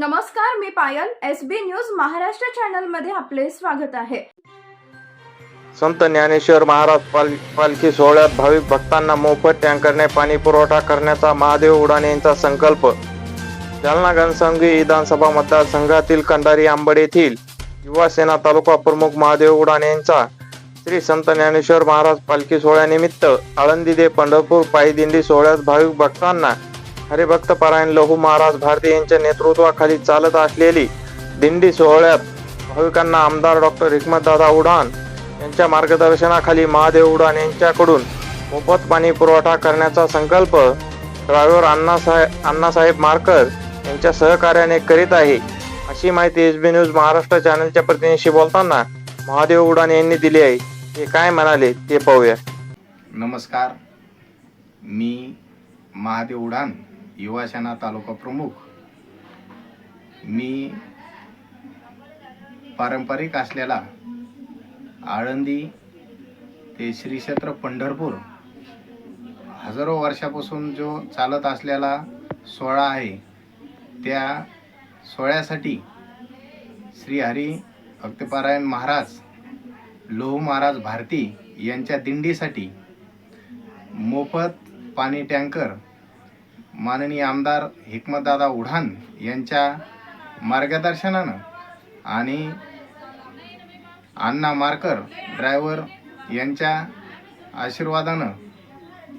नमस्कार मी Payal S B news Maharashtra चॅनलमध्ये आपले स्वागत आहे. संत ज्ञानेश्वर महाराज पाल पालखी सोहळ्यात भाविक भक्तांना मोफत टँकरने पाणी पुरवठा करण्याचा महादेव उडाणे यांचा संकल्प. जालना घनसंघी विधानसभा मतदारसंघातील कंडारी आंबड येथील युवा सेना तालुका प्रमुख महादेव उडाणे यांचा श्री संत ज्ञानेश्वर महाराज पालखी सोहळ्यानिमित्त आळंदी दे पंढरपूर पायदिंडी सोहळ्यात भाविक भक्तांना हरिभक्त पारायण लहू महाराज भारती यांच्या नेतृत्वाखाली चालत असलेली दिंडी सोहळ्यात भाविकांना आमदार डॉक्टर हिकमतदादा उडान यांच्या मार्गदर्शनाखाली महादेव उडान यांच्याकडून मोफत पाणी पुरवठा करण्याचा संकल्प ड्रायव्हर अण्णासाहेब अण्णासाहेब मारकर यांच्या सहकार्याने करीत आहे. अशी माहिती एस बी न्यूज महाराष्ट्र चॅनलच्या प्रतिनिधीशी बोलताना महादेव उडान यांनी दिली आहे. ते काय म्हणाले ते पाहूया. नमस्कार. मी महादेव उडान युवासेना तालुका प्रमुख. मी पारंपरिक असलेला आळंदी ते श्री क्षेत्र पंढरपूर हजारो वर्षापासून जो चालत असलेला सोहळा आहे त्या सोहळ्यासाठी श्री हरी भक्तपारायण महाराज लोह महाराज भारती यांच्या दिंडीसाठी मोफत पाणी टँकर माननीय आमदार हिकमतदादा उढान यांच्या मार्गदर्शनानं आणि अण्णा मारकर ड्रायव्हर यांच्या आशीर्वादानं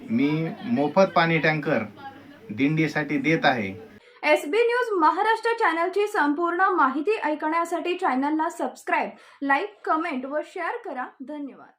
मी मोफत पाणी टँकर दिंडीसाठी देत आहे. एस बी न्यूज महाराष्ट्र चॅनलची संपूर्ण माहिती ऐकण्यासाठी चॅनलला सबस्क्राईब लाईक कमेंट व शेअर करा. धन्यवाद.